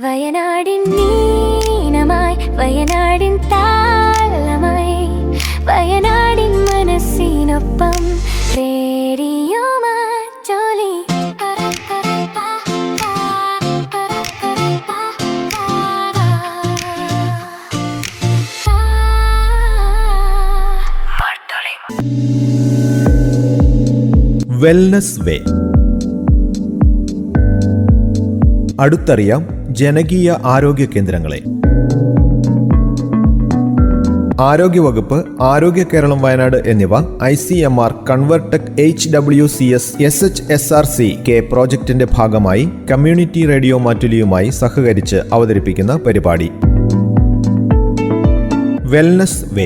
വയനാടിൻ നീനമായി വയനാടിൻ താളമായി വയനാടിൻ മനസ്സിനൊപ്പം radio Mattoli wellness വേ അടുത്തറിയാം ജനകീയ ആരോഗ്യ കേന്ദ്രങ്ങളെ. ആരോഗ്യവകുപ്പ് ആരോഗ്യ കേരളം വയനാട് എന്നിവ I C M R കൺവർടെക് H W C S S H S R C K പ്രോജക്റ്റിന്റെ ഭാഗമായി കമ്മ്യൂണിറ്റി റേഡിയോ മാറ്റുലിയുമായി സഹകരിച്ച് അവതരിപ്പിക്കുന്ന പരിപാടി. വെൽനസ് വേ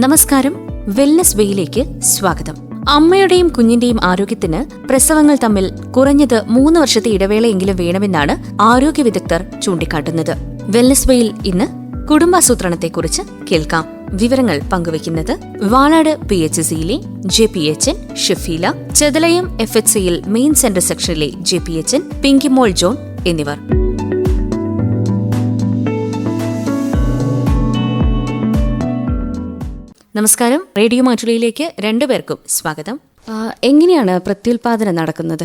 നമസ്കാരം. വെൽനസ് വേയിലേക്ക് സ്വാഗതം. അമ്മയുടെയും കുഞ്ഞിന്റെയും ആരോഗ്യത്തിന് പ്രസവങ്ങൾ തമ്മിൽ കുറഞ്ഞത് മൂന്ന് വർഷത്തെ ഇടവേളയെങ്കിലും വേണമെന്നാണ് ആരോഗ്യ വിദഗ്ധർ ചൂണ്ടിക്കാട്ടുന്നത്. വെല്ലസ്വയിൽ വേയിൽ ഇന്ന് കുടുംബാസൂത്രണത്തെക്കുറിച്ച് കേൾക്കാം. വിവരങ്ങൾ പങ്കുവയ്ക്കുന്നത് വാളാട് പി എച്ച് സിയിലെ J P H N Shafeela Chethalayam F H സിയിൽ main centre സെക്ഷനിലെ J P H N Pinkimol John എന്നിവർ. നമസ്കാരം. റേഡിയോ മാറ്റുളിയിലേക്ക് രണ്ടുപേർക്കും സ്വാഗതം. എങ്ങനെയാണ് പ്രത്യുൽപാദനം നടക്കുന്നത്?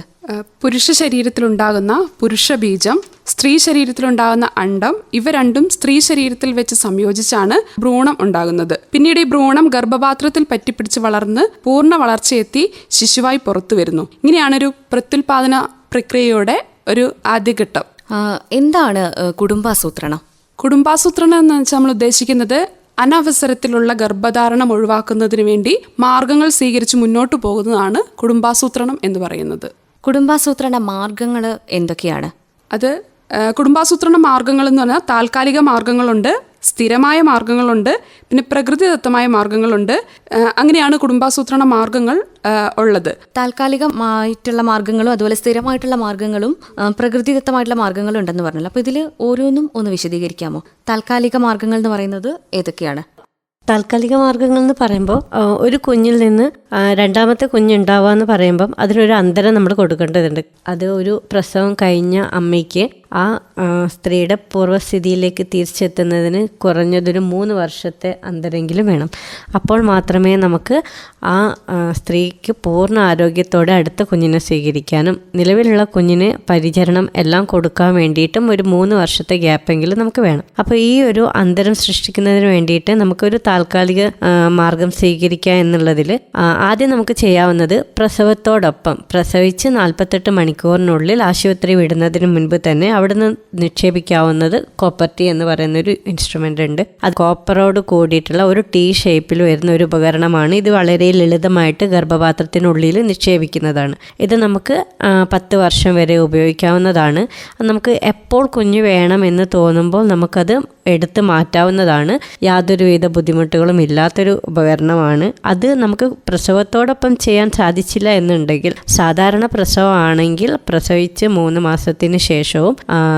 പുരുഷ ശരീരത്തിലുണ്ടാകുന്ന പുരുഷ ബീജം സ്ത്രീ ശരീരത്തിലുണ്ടാകുന്ന അണ്ടം ഇവ രണ്ടും സ്ത്രീ ശരീരത്തിൽ വെച്ച് സംയോജിച്ചാണ് ഭ്രൂണം ഉണ്ടാകുന്നത്. പിന്നീട് ഈ ഭ്രൂണം ഗർഭപാത്രത്തിൽ പറ്റിപ്പിടിച്ച് വളർന്ന് പൂർണ വളർച്ചയെത്തി ശിശുവായി പുറത്തു വരുന്നു. ഇങ്ങനെയാണ് ഒരു പ്രത്യുൽപാദന പ്രക്രിയയുടെ ഒരു ആദ്യഘട്ടം. എന്താണ് കുടുംബാസൂത്രണം? കുടുംബാസൂത്രണം എന്ന് വെച്ചാൽ നമ്മൾ ഉദ്ദേശിക്കുന്നത് അനവസരത്തിലുള്ള ഗർഭധാരണം ഒഴിവാക്കുന്നതിന് വേണ്ടി മാർഗങ്ങൾ സ്വീകരിച്ച് മുന്നോട്ട് പോകുന്നതാണ് കുടുംബാസൂത്രണം എന്ന് പറയുന്നത്. കുടുംബാസൂത്രണ മാർഗങ്ങൾ എന്തൊക്കെയാണ്? അത് കുടുംബാസൂത്രണ മാർഗങ്ങൾ എന്ന് പറഞ്ഞാൽ താൽക്കാലിക മാർഗങ്ങളുണ്ട്. സ്ഥിരമായ മാർഗങ്ങളുണ്ട് പിന്നെ പ്രകൃതിദത്തമായ മാർഗങ്ങളുണ്ട്. അങ്ങനെയാണ് കുടുംബാസൂത്രണ മാർഗങ്ങൾ ഉള്ളത്. താൽക്കാലികമായിട്ടുള്ള മാർഗങ്ങളും അതുപോലെ സ്ഥിരമായിട്ടുള്ള മാർഗങ്ങളും പ്രകൃതിദത്തമായിട്ടുള്ള മാർഗങ്ങളും ഉണ്ടെന്ന് പറഞ്ഞല്ലോ. അപ്പോൾ ഇതിൽ ഓരോന്നും ഒന്ന് വിശദീകരിക്കാമോ? താൽക്കാലിക മാർഗങ്ങൾ എന്ന് പറയുന്നത് ഏതൊക്കെയാണ്? താൽക്കാലിക മാർഗങ്ങൾ എന്ന് പറയുമ്പോൾ ഒരു കുഞ്ഞിൽ നിന്ന് രണ്ടാമത്തെ കുഞ്ഞുണ്ടാവുക എന്ന് പറയുമ്പം അതിനൊരു അന്തരം നമ്മൾ കൊടുക്കേണ്ടതുണ്ട്. അത് ഒരു പ്രസവം കഴിഞ്ഞ അമ്മയ്ക്ക് ആ സ്ത്രീയുടെ പൂർവസ്ഥിതിയിലേക്ക് തിരിച്ചെത്തുന്നതിന് കുറഞ്ഞതൊരു മൂന്ന് വർഷത്തെ അന്തരെങ്കിലും വേണം. അപ്പോൾ മാത്രമേ നമുക്ക് ആ സ്ത്രീക്ക് പൂർണ ആരോഗ്യത്തോടെ അടുത്ത കുഞ്ഞിനെ സ്വീകരിക്കാനും നിലവിലുള്ള കുഞ്ഞിന് പരിചരണം എല്ലാം കൊടുക്കാൻ വേണ്ടിയിട്ടും ഒരു മൂന്ന് വർഷത്തെ ഗ്യാപ്പെങ്കിലും നമുക്ക് വേണം. അപ്പോൾ ഈ ഒരു അന്തരം സൃഷ്ടിക്കുന്നതിന് വേണ്ടിയിട്ട് നമുക്കൊരു താൽക്കാലിക മാർഗം സ്വീകരിക്കുക എന്നുള്ളതിൽ ആദ്യം നമുക്ക് ചെയ്യാവുന്നത് പ്രസവത്തോടൊപ്പം പ്രസവിച്ച് നാൽപ്പത്തെട്ട് മണിക്കൂറിനുള്ളിൽ ആശുപത്രി വിടുന്നതിന് മുൻപ് തന്നെ അവിടുന്ന് നിക്ഷേപിക്കാവുന്നത് കോപ്പർട്ടി എന്ന് പറയുന്ന ഒരു ഇൻസ്ട്രുമെന്റ് ഉണ്ട്. അത് കോപ്പറോട് കൂടിയിട്ടുള്ള ഒരു ടീ ഷേപ്പിൽ വരുന്ന ഒരു ഉപകരണമാണ്. ഇത് വളരെ ലളിതമായിട്ട് ഗർഭപാത്രത്തിനുള്ളിൽ നിക്ഷേപിക്കുന്നതാണ്. ഇത് നമുക്ക് പത്ത് വർഷം വരെ ഉപയോഗിക്കാവുന്നതാണ്. നമുക്ക് എപ്പോൾ കുഞ്ഞ് വേണമെന്ന് തോന്നുമ്പോൾ നമുക്കത് എടുത്ത് മാറ്റാവുന്നതാണ്. യാതൊരുവിധ ബുദ്ധിമുട്ടുകളും ഇല്ലാത്തൊരു ഉപകരണമാണ്. അത് നമുക്ക് പ്രസവത്തോടൊപ്പം ചെയ്യാൻ സാധിച്ചില്ല എന്നുണ്ടെങ്കിൽ സാധാരണ പ്രസവമാണെങ്കിൽ പ്രസവിച്ച് മൂന്ന് മാസത്തിന് ശേഷവും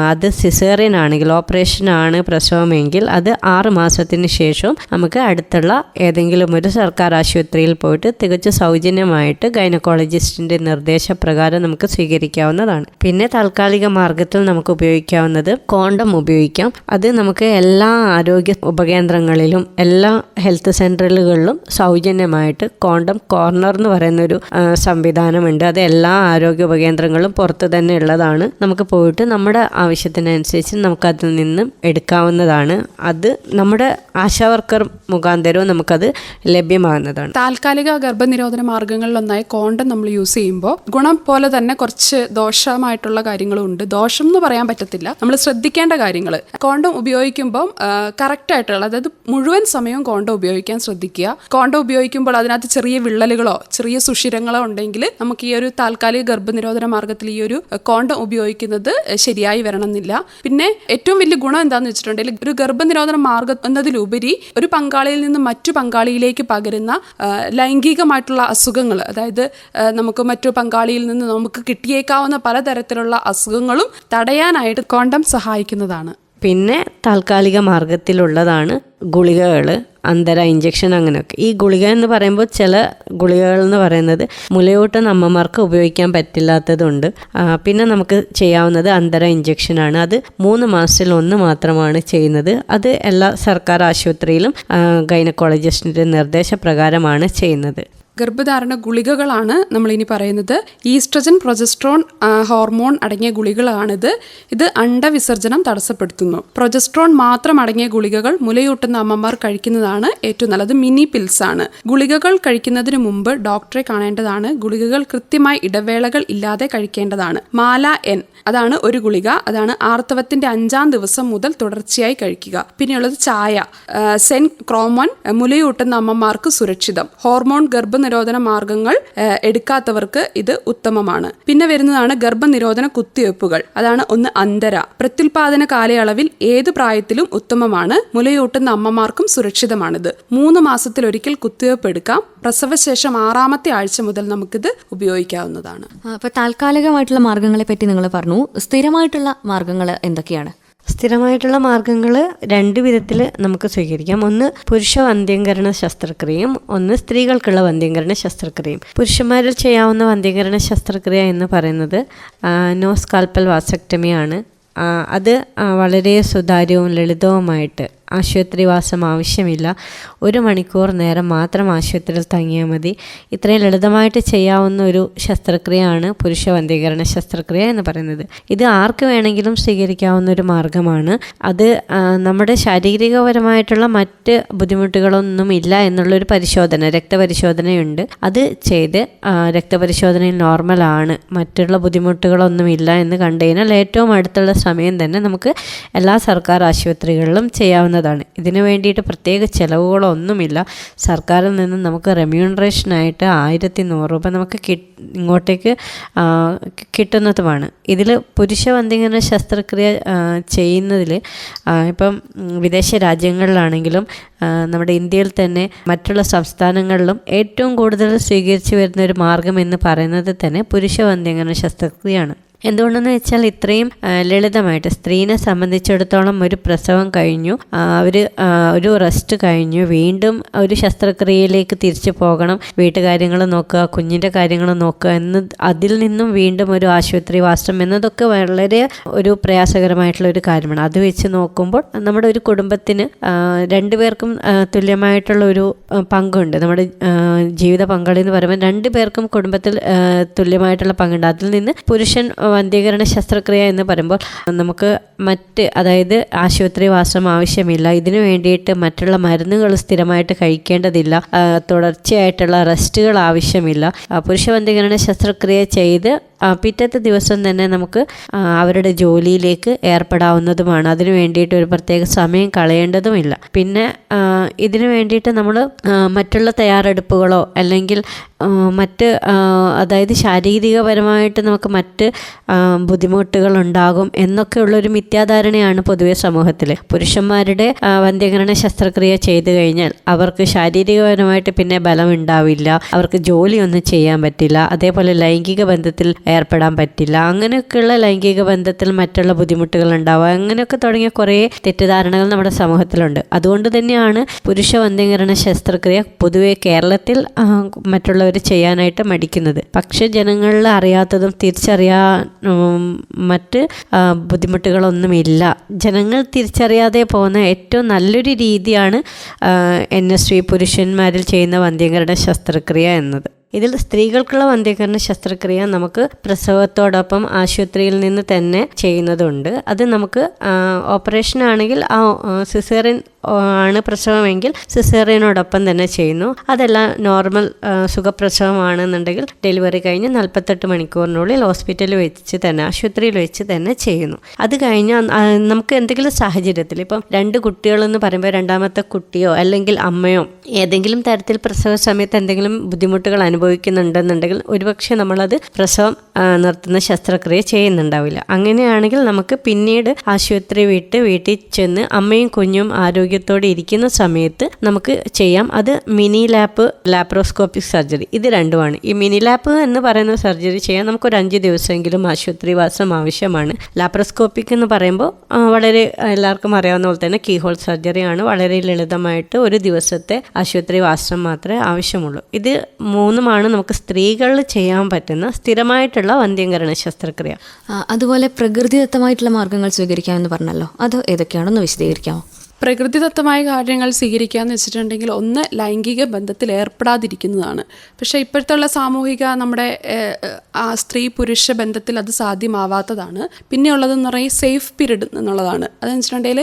അത് സിസേറിയൻ ആണെങ്കിൽ ഓപ്പറേഷൻ ആണ് പ്രസവമെങ്കിൽ അത് ആറ് മാസത്തിന് ശേഷവും നമുക്ക് അടുത്തുള്ള ഏതെങ്കിലും ഒരു സർക്കാർ ആശുപത്രിയിൽ പോയിട്ട് തികച്ചു സൗജന്യമായിട്ട് ഗൈനക്കോളജിസ്റ്റിന്റെ നിർദ്ദേശപ്രകാരം നമുക്ക് സ്വീകരിക്കാവുന്നതാണ്. പിന്നെ താൽക്കാലിക മാർഗത്തിൽ നമുക്ക് ഉപയോഗിക്കാവുന്നത് കോണ്ടം ഉപയോഗിക്കാം. അത് നമുക്ക് എല്ലാ ആരോഗ്യ ഉപകേന്ദ്രങ്ങളിലും എല്ലാ ഹെൽത്ത് സെന്ററുകളിലും സൗജന്യമായിട്ട് കോണ്ടം കോർണർ എന്ന് പറയുന്നൊരു സംവിധാനമുണ്ട്. അത് എല്ലാ ആരോഗ്യ ഉപകേന്ദ്രങ്ങളും പുറത്ത് തന്നെ ഉള്ളതാണ്. നമുക്ക് പോയിട്ട് നമ്മുടെ ആവശ്യത്തിനനുസരിച്ച് നമുക്കതിൽ നിന്നും എടുക്കാവുന്നതാണ്. അത് നമ്മുടെ ആശാവർക്കർ മുഖാന്തരവും നമുക്കത് ലഭ്യമാകുന്നതാണ്. താൽക്കാലിക ഗർഭനിരോധന മാർഗങ്ങളിലൊന്നായി കോണ്ടം നമ്മൾ യൂസ് ചെയ്യുമ്പോൾ ഗുണം പോലെ തന്നെ കുറച്ച് ദോഷമായിട്ടുള്ള കാര്യങ്ങളും ഉണ്ട് ദോഷം എന്ന് പറയാൻ പറ്റത്തില്ല. നമ്മൾ ശ്രദ്ധിക്കേണ്ട കാര്യങ്ങൾ. കോണ്ടം ഉപയോഗിക്കുമ്പോൾ കറക്റ്റ് ആയിട്ടുള്ള അതായത് മുഴുവൻ സമയവും കോണ്ടം ഉപയോഗിക്കാൻ ശ്രദ്ധിക്കുക. കോണ്ടം ഉപയോഗിക്കുമ്പോൾ അതിനകത്ത് ചെറിയ വിള്ളലുകളോ ചെറിയ സുഷിരങ്ങളോ ഉണ്ടെങ്കിൽ നമുക്ക് ഈ ഒരു താൽക്കാലിക ഗർഭനിരോധന മാർഗത്തിൽ ഈ ഒരു കോണ്ടം ഉപയോഗിക്കുന്നത് ശരിയായി വരണമെന്നില്ല. പിന്നെ ഏറ്റവും വലിയ ഗുണം എന്താണെന്ന് വെച്ചിട്ടുണ്ടെങ്കിൽ ഒരു ഗർഭനിരോധന മാർഗം എന്നതിലുപരി ഒരു പങ്കാളിയിൽ നിന്ന് മറ്റു പങ്കാളിയിലേക്ക് പകരുന്ന ലൈംഗികമായിട്ടുള്ള അസുഖങ്ങൾ അതായത് നമുക്ക് മറ്റു പങ്കാളിയിൽ നിന്ന് നമുക്ക് കിട്ടിയേക്കാവുന്ന പലതരത്തിലുള്ള അസുഖങ്ങളും തടയാനായിട്ട് കോണ്ടം സഹായിക്കുന്നതാണ്. പിന്നെ താൽക്കാലിക മാർഗത്തിലുള്ളതാണ് ഗുളികകൾ അന്തര ഇഞ്ചക്ഷൻ അങ്ങനെയൊക്കെ. ഈ ഗുളിക എന്ന് പറയുമ്പോൾ ചില ഗുളികകൾ എന്ന് പറയുന്നത് മുലയൂട്ടുന്ന അമ്മമാർക്ക് ഉപയോഗിക്കാൻ പറ്റില്ലാത്തതുണ്ട്. പിന്നെ നമുക്ക് ചെയ്യാവുന്നത് അന്തര ഇഞ്ചക്ഷനാണ് അത് മൂന്ന് മാസത്തിൽ ഒന്ന് മാത്രമാണ് ചെയ്യുന്നത്. അത് എല്ലാ സർക്കാർ ആശുപത്രിയിലും ഗൈനക്കോളജിസ്റ്റിന്റെ നിർദ്ദേശപ്രകാരമാണ് ചെയ്യുന്നത്. ഗർഭധാരണ ഗുളികകളാണ് നമ്മളിനി പറയുന്നത്. ഈസ്ട്രജൻ പ്രൊജസ്ട്രോൺ ഹോർമോൺ അടങ്ങിയ ഗുളികളാണിത്. ഇത് അണ്ടവിസർജനം തടസ്സപ്പെടുത്തുന്നു. പ്രൊജസ്ട്രോൺ മാത്രം അടങ്ങിയ ഗുളികകൾ മുലയൂട്ടുന്ന അമ്മമാർ കഴിക്കുന്നതാണ് ഏറ്റവും നല്ലത്. മിനി പിൽസ് ആണ്. ഗുളികകൾ കഴിക്കുന്നതിന് മുമ്പ് ഡോക്ടറെ കാണേണ്ടതാണ്. ഗുളികകൾ കൃത്യമായി ഇടവേളകൾ ഇല്ലാതെ കഴിക്കേണ്ടതാണ്. മാല എൻ. അതാണ് ഒരു ഗുളിക. അതാണ് ആർത്തവത്തിന്റെ അഞ്ചാം ദിവസം മുതൽ തുടർച്ചയായി കഴിക്കുക. പിന്നെയുള്ളത് ചായ. സെൻ ക്രോമോൻ മുലയൂട്ടുന്ന അമ്മമാർക്ക് സുരക്ഷിതം. ഹോർമോൺ ഗർഭനിരോധന മാർഗങ്ങൾ എടുക്കാത്തവർക്ക് ഇത് ഉത്തമമാണ്. പിന്നെ വരുന്നതാണ് ഗർഭനിരോധന കുത്തിവയ്പ്പുകൾ. അതാണ് ഒന്ന് അന്തര. പ്രത്യുൽപാദന കാലയളവിൽ ഏത് പ്രായത്തിലും ഉത്തമമാണ്. മുലയൂട്ടുന്ന അമ്മമാർക്കും സുരക്ഷിതമാണിത്. മൂന്ന് മാസത്തിലൊരിക്കൽ കുത്തിവയ്പ്പ് എടുക്കാം. പ്രസവശേഷം ആറാമത്തെ ആഴ്ച മുതൽ നമുക്കിത് ഉപയോഗിക്കാവുന്നതാണ്. അപ്പോൾ താൽക്കാലികമായിട്ടുള്ള മാർഗങ്ങളെ പറ്റി നിങ്ങൾ പറഞ്ഞു. സ്ഥിരമായിട്ടുള്ള മാർഗങ്ങൾ എന്തൊക്കെയാണ്? സ്ഥിരമായിട്ടുള്ള മാർഗങ്ങൾ രണ്ട് വിധത്തിൽ നമുക്ക് സ്വീകരിക്കാം. ഒന്ന് പുരുഷ വന്ധ്യംകരണ ശസ്ത്രക്രിയയും ഒന്ന് സ്ത്രീകൾക്കുള്ള വന്ധ്യംകരണ ശസ്ത്രക്രിയയും. പുരുഷന്മാരിൽ ചെയ്യാവുന്ന വന്ധ്യംകരണ ശസ്ത്രക്രിയ എന്ന് പറയുന്നത് നോസ്കാൽപ്പൽ വാസക്ടമിയാണ്. അത് വളരെ സുതാര്യവും ലളിതവുമായിട്ട് ആശുപത്രിവാസം ആവശ്യമില്ല. ഒരു മണിക്കൂർ നേരം മാത്രം ആശുപത്രിയിൽ തങ്ങിയാൽ മതി. ഇത്രയും ലളിതമായിട്ട് ചെയ്യാവുന്ന ഒരു ശസ്ത്രക്രിയയാണ് പുരുഷ വന്ധീകരണ ശസ്ത്രക്രിയ എന്ന് പറയുന്നത്. ഇത് ആർക്ക് വേണമെങ്കിലും സ്വീകരിക്കാവുന്ന ഒരു മാർഗമാണ്. അത് നമ്മുടെ ശാരീരികപരമായിട്ടുള്ള മറ്റ് ബുദ്ധിമുട്ടുകളൊന്നും ഇല്ല എന്നുള്ളൊരു പരിശോധന രക്തപരിശോധനയുണ്ട്. അത് ചെയ്ത് രക്തപരിശോധനയിൽ നോർമലാണ് മറ്റുള്ള ബുദ്ധിമുട്ടുകളൊന്നും ഇല്ല എന്ന് കണ്ടു കഴിഞ്ഞാൽ ഏറ്റവും അടുത്തുള്ള സമയം തന്നെ നമുക്ക് എല്ലാ സർക്കാർ ആശുപത്രികളിലും ചെയ്യാവുന്നതാണ് ഇതിനു വേണ്ടിയിട്ട് പ്രത്യേക ചിലവുകളൊന്നുമില്ല. സർക്കാരിൽ നിന്ന് നമുക്ക് റെമ്യൂണറേഷനായിട്ട് ആയിരത്തി നൂറ് രൂപ നമുക്ക് കി ഇങ്ങോട്ടേക്ക് കിട്ടുന്നതുമാണ്. ഇതിൽ പുരുഷ വന്ധ്യംകരണ ശസ്ത്രക്രിയ ചെയ്യുന്നതിൽ ഇപ്പം വിദേശ രാജ്യങ്ങളിലാണെങ്കിലും നമ്മുടെ ഇന്ത്യയിൽ തന്നെ മറ്റുള്ള സംസ്ഥാനങ്ങളിലും ഏറ്റവും കൂടുതൽ സ്വീകരിച്ചു വരുന്ന ഒരു മാർഗം എന്ന് പറയുന്നത് തന്നെ പുരുഷ വന്ധ്യംകരണ ശസ്ത്രക്രിയയാണ്. എന്തുകൊണ്ടെന്ന് വെച്ചാൽ ഇത്രയും ലളിതമായിട്ട് സ്ത്രീനെ സംബന്ധിച്ചിടത്തോളം ഒരു പ്രസവം കഴിഞ്ഞു അവർ ഒരു റെസ്റ്റ് കഴിഞ്ഞു വീണ്ടും ഒരു ശസ്ത്രക്രിയയിലേക്ക് തിരിച്ചു പോകണം വീട്ടുകാര്യങ്ങൾ നോക്കുക കുഞ്ഞിന്റെ കാര്യങ്ങൾ നോക്കുക എന്ന് അതിൽ നിന്നും വീണ്ടും ഒരു ആശുപത്രി വാസം എന്നതൊക്കെ വളരെ ഒരു പ്രയാസകരമായിട്ടുള്ള ഒരു കാര്യമാണ്. അത് വെച്ച് നോക്കുമ്പോൾ നമ്മുടെ ഒരു കുടുംബത്തിന് രണ്ടുപേർക്കും തുല്യമായിട്ടുള്ള ഒരു പങ്കുണ്ട്. നമ്മുടെ ജീവിത പങ്കാളി എന്ന് പറയുമ്പോൾ രണ്ടു പേർക്കും കുടുംബത്തിൽ തുല്യമായിട്ടുള്ള പങ്കുണ്ട്. അതിൽ നിന്ന് പുരുഷൻ വന്ധ്യീകരണ ശസ്ത്രക്രിയ എന്ന് പറയുമ്പോൾ നമുക്ക് മറ്റ് അതായത് ആശുപത്രി വാസം ആവശ്യമില്ല. ഇതിനു വേണ്ടിയിട്ട് മറ്റുള്ള മരുന്നുകൾ സ്ഥിരമായിട്ട് കഴിക്കേണ്ടതില്ല. തുടർച്ചയായിട്ടുള്ള റെസ്റ്റുകൾ ആവശ്യമില്ല. പുരുഷ വന്ധ്യീകരണ ശസ്ത്രക്രിയ ചെയ്ത് പിറ്റത്തെ ദിവസം തന്നെ നമുക്ക് അവരുടെ ജോലിയിലേക്ക് ഏർപ്പെടാവുന്നതുമാണ്. അതിനു വേണ്ടിയിട്ട് ഒരു പ്രത്യേക സമയം കളയേണ്ടതുമില്ല. പിന്നെ ഇതിനു വേണ്ടിയിട്ട് നമ്മൾ മറ്റുള്ള തയ്യാറെടുപ്പുകളോ അല്ലെങ്കിൽ മറ്റ് അതായത് ശാരീരികപരമായിട്ട് നമുക്ക് മറ്റ് ബുദ്ധിമുട്ടുകൾ ഉണ്ടാകും എന്നൊക്കെയുള്ളൊരു മിഥ്യാധാരണയാണ് പൊതുവെ സമൂഹത്തിൽ പുരുഷന്മാരുടെ വന്ധ്യകരണ ശസ്ത്രക്രിയ ചെയ്തു കഴിഞ്ഞാൽ അവർക്ക് ശാരീരികപരമായിട്ട് പിന്നെ ബലം ഉണ്ടാവില്ല അവർക്ക് ജോലിയൊന്നും ചെയ്യാൻ പറ്റില്ല. അതേപോലെ ലൈംഗിക ബന്ധത്തിൽ ഏർപ്പെടാൻ പറ്റില്ല. അങ്ങനെയൊക്കെയുള്ള ലൈംഗിക ബന്ധത്തിൽ മറ്റുള്ള ബുദ്ധിമുട്ടുകൾ ഉണ്ടാവുക അങ്ങനെയൊക്കെ തുടങ്ങിയ കുറേ തെറ്റിദ്ധാരണകൾ നമ്മുടെ സമൂഹത്തിലുണ്ട്. അതുകൊണ്ട് തന്നെയാണ് പുരുഷ വന്ധ്യകരണ ശസ്ത്രക്രിയ പൊതുവെ കേരളത്തിൽ മറ്റുള്ളവർ ചെയ്യാനായിട്ട് മടിക്കുന്നത്. പക്ഷെ ജനങ്ങളിൽ അറിയാത്തതും തിരിച്ചറിയാൻ മറ്റ് ബുദ്ധിമുട്ടുകളൊന്നുമില്ല. ജനങ്ങൾ തിരിച്ചറിയാതെ പോകുന്ന ഏറ്റവും നല്ലൊരു രീതിയാണ് എൻ എസ് വി പുരുഷന്മാരിൽ ചെയ്യുന്ന വന്ധ്യകരണ ശസ്ത്രക്രിയ എന്നത്. ഇതിൽ സ്ത്രീകൾക്കുള്ള വന്ധ്യകരണ ശസ്ത്രക്രിയ നമുക്ക് പ്രസവത്തോടൊപ്പം ആശുപത്രിയിൽ നിന്ന് തന്നെ ചെയ്യുന്നതുണ്ട്. അത് നമുക്ക് ഓപ്പറേഷൻ ആണെങ്കിൽ ആ സിസേറിയൻ ആണ് പ്രസവമെങ്കിൽ സിസേറിയനോടൊപ്പം തന്നെ ചെയ്യുന്നു. അതെല്ലാം നോർമൽ സുഖപ്രസവമാണെന്നുണ്ടെങ്കിൽ ഡെലിവറി കഴിഞ്ഞ് നാൽപ്പത്തെട്ട് മണിക്കൂറിനുള്ളിൽ ഹോസ്പിറ്റലിൽ വെച്ച് തന്നെ ആശുപത്രിയിൽ വെച്ച് തന്നെ ചെയ്യുന്നു. അത് കഴിഞ്ഞ് നമുക്ക് എന്തെങ്കിലും സാഹചര്യത്തിൽ ഇപ്പം രണ്ട് കുട്ടികളെന്ന് പറയുമ്പോൾ രണ്ടാമത്തെ കുട്ടിയോ അല്ലെങ്കിൽ അമ്മയോ ഏതെങ്കിലും തരത്തിൽ പ്രസവ സമയത്ത് എന്തെങ്കിലും ബുദ്ധിമുട്ടുകൾ അനുഭവിക്കുന്നുണ്ടെന്നുണ്ടെങ്കിൽ ഒരുപക്ഷെ നമ്മളത് പ്രസവം നിർത്തുന്ന ശസ്ത്രക്രിയ ചെയ്യുന്നുണ്ടാവില്ല. അങ്ങനെയാണെങ്കിൽ നമുക്ക് പിന്നീട് ആശുപത്രി വിട്ട് വീട്ടിൽ ചെന്ന് അമ്മയും കുഞ്ഞും ആരോഗ്യം ആരോഗ്യത്തോടെ ഇരിക്കുന്ന സമയത്ത് നമുക്ക് ചെയ്യാം. അത് മിനി ലാപ്പ് ലാപ്രോസ്കോപ്പിക് സർജറി. ഇത് രണ്ടുമാണ്. ഈ മിനി ലാപ്പ് എന്ന് പറയുന്ന സർജറി ചെയ്യാൻ നമുക്കൊരു അഞ്ച് ദിവസമെങ്കിലും ആശുപത്രിവാസം ആവശ്യമാണ്. ലാപ്രോസ്കോപ്പിക് എന്ന് പറയുമ്പോൾ വളരെ എല്ലാവർക്കും അറിയാവുന്ന പോലെ തന്നെ കീഹോൾ സർജറിയാണ് വളരെ ലളിതമായിട്ട് ഒരു ദിവസത്തെ ആശുപത്രി വാസം മാത്രമേ ആവശ്യമുള്ളൂ. ഇത് മൂന്നുമാണ് നമുക്ക് സ്ത്രീകളിൽ ചെയ്യാൻ പറ്റുന്ന സ്ഥിരമായിട്ടുള്ള വന്ധ്യംകരണ ശസ്ത്രക്രിയ. അതുപോലെ പ്രകൃതിദത്തമായിട്ടുള്ള മാർഗങ്ങൾ സ്വീകരിക്കാമെന്ന് പറഞ്ഞല്ലോ. അത് ഏതൊക്കെയാണെന്ന് വിശദീകരിക്കാമോ? പ്രകൃതിദത്തമായ കാര്യങ്ങൾ സ്വീകരിക്കാന്ന് വെച്ചിട്ടുണ്ടെങ്കിൽ ഒന്ന് ലൈംഗിക ബന്ധത്തിൽ ഏർപ്പെടാതിരിക്കുന്നതാണ്. പക്ഷേ ഇപ്പോഴത്തുള്ള സാമൂഹിക നമ്മുടെ ആ സ്ത്രീ പുരുഷ ബന്ധത്തിൽ അത് സാധ്യമാവാത്തതാണ്. പിന്നെ ഉള്ളതെന്ന് പറയുന്നത് സേഫ് പീരീഡ് എന്നുള്ളതാണ്. അതെന്ന് വെച്ചിട്ടുണ്ടെങ്കിൽ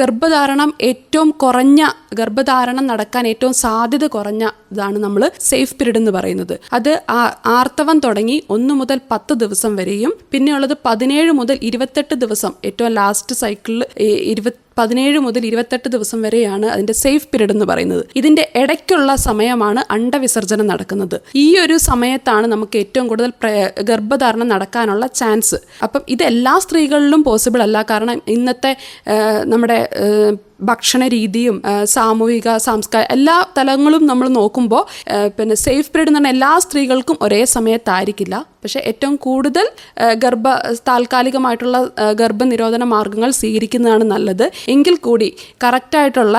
ഗർഭധാരണം ഏറ്റവും കുറഞ്ഞ ഗർഭധാരണം നടക്കാൻ ഏറ്റവും സാധ്യത കുറഞ്ഞ ഇതാണ് നമ്മൾ സേഫ് പീരീഡ് എന്ന് പറയുന്നത്. അത് ആർത്തവം തുടങ്ങി ഒന്ന് മുതൽ പത്ത് ദിവസം വരെയും പിന്നെയുള്ളത് പതിനേഴ് മുതൽ ഇരുപത്തെട്ട് ദിവസം ഏറ്റവും ലാസ്റ്റ് സൈക്കിളിൽ ഇരുപത്തി പതിനേഴ് മുതൽ ഇരുപത്തെട്ട് ദിവസം വരെയാണ് അതിന്റെ സേഫ് പീരീഡ് എന്ന് പറയുന്നത്. ഇതിന്റെ ഇടയ്ക്കുള്ള സമയമാണ് അണ്ടവിസർജനം നടക്കുന്നത്. ഈ ഒരു സമയത്താണ് നമുക്ക് ഏറ്റവും കൂടുതൽ ഗർഭധാരണം നടക്കാനുള്ള ചാൻസ്. അപ്പം ഇത് എല്ലാ സ്ത്രീകളിലും പോസിബിൾ അല്ല. കാരണം ഇന്നത്തെ നമ്മുടെ ഭക്ഷണ രീതിയും സാമൂഹിക സാംസ്കാരിക എല്ലാ തലങ്ങളും നമ്മൾ നോക്കുമ്പോൾ പിന്നെ സേഫ് പീരീഡ് എന്ന് പറഞ്ഞാൽ എല്ലാ സ്ത്രീകൾക്കും ഒരേ സമയത്തായിരിക്കില്ല. പക്ഷേ ഏറ്റവും കൂടുതൽ ഗർഭ താൽക്കാലികമായിട്ടുള്ള ഗർഭനിരോധന മാർഗങ്ങൾ സ്വീകരിക്കുന്നതാണ് നല്ലത്. എങ്കിൽ കൂടി കറക്റ്റായിട്ടുള്ള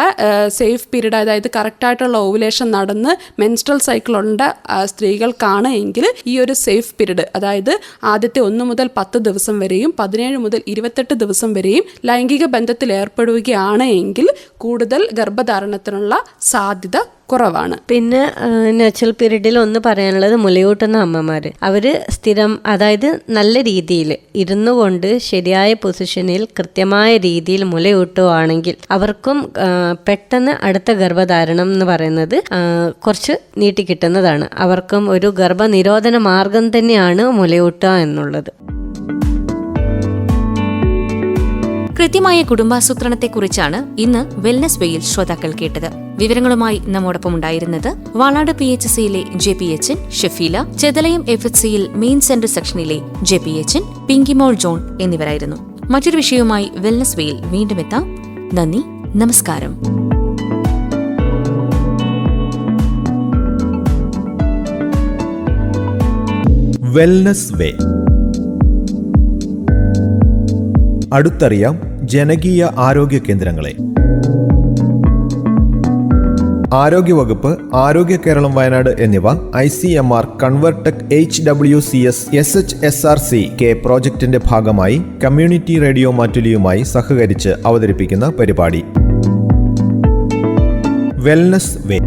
സേഫ് പീരീഡ് അതായത് കറക്റ്റായിട്ടുള്ള ഓവുലേഷൻ നടന്ന് മെൻസ്ട്രൽ സൈക്കിൾ ഉണ്ട് സ്ത്രീകൾക്കാണ് എങ്കിൽ ഈ ഒരു സേഫ് പീരീഡ് അതായത് ആദ്യത്തെ ഒന്ന് മുതൽ പത്ത് ദിവസം വരെയും പതിനേഴ് മുതൽ ഇരുപത്തെട്ട് ദിവസം വരെയും ലൈംഗിക ബന്ധത്തിൽ ഏർപ്പെടുകയാണ് എങ്കിൽ കൂടുതൽ ഗർഭധാരണത്തിനുള്ള സാധ്യത കുറവാണ്. പിന്നെ നാച്ചുറൽ പീരീഡിൽ ഒന്ന് പറയാനുള്ളത് മുലയൂട്ടുന്ന അമ്മമാർ അവർ സ്ഥിരം അതായത് നല്ല രീതിയിൽ ഇരുന്നു കൊണ്ട് ശരിയായ പൊസിഷനിൽ കൃത്യമായ രീതിയിൽ മുലയൂട്ടുവാണെങ്കിൽ അവർക്കും പെട്ടെന്ന് അടുത്ത ഗർഭധാരണം എന്ന് പറയുന്നത് കുറച്ച് നീട്ടിക്കിട്ടുന്നതാണ് അവർക്കും ഒരു ഗർഭനിരോധന മാർഗം തന്നെയാണ് മുലയൂട്ടുക എന്നുള്ളത്. കൃത്യമായ കുടുംബാസൂത്രണത്തെക്കുറിച്ചാണ് ഇന്ന് വെൽനസ് വേയിൽ ശ്രോതാക്കൾ കേട്ടത്. വിവരങ്ങളുമായി നമ്മോടൊപ്പം ഉണ്ടായിരുന്നത് വാളാട് പി എച്ച് സിയിലെ J P H Shefeela Chethalayam F H സിയിൽ main centre സെക്ഷനിലെ J P H Pinkimol John എന്നിവരായിരുന്നു. മറ്റൊരു വിഷയവുമായി വെൽനസ് വേയിൽ വീണ്ടും എത്താം. നന്ദി നമസ്കാരം. വെൽനസ് വേ അടുത്തറിയാം ജനകീയ ആരോഗ്യ കേന്ദ്രങ്ങളെ. ആരോഗ്യവകുപ്പ് ആരോഗ്യ കേരളം വയനാട് എന്നിവ I C M R കൺവർടെക് H W C S S H S R C K പ്രോജക്റ്റിന്റെ ഭാഗമായി കമ്മ്യൂണിറ്റി റേഡിയോ മാറ്റുലിയുമായി സഹകരിച്ച് അവതരിപ്പിക്കുന്ന പരിപാടി. വെൽനസ് വേ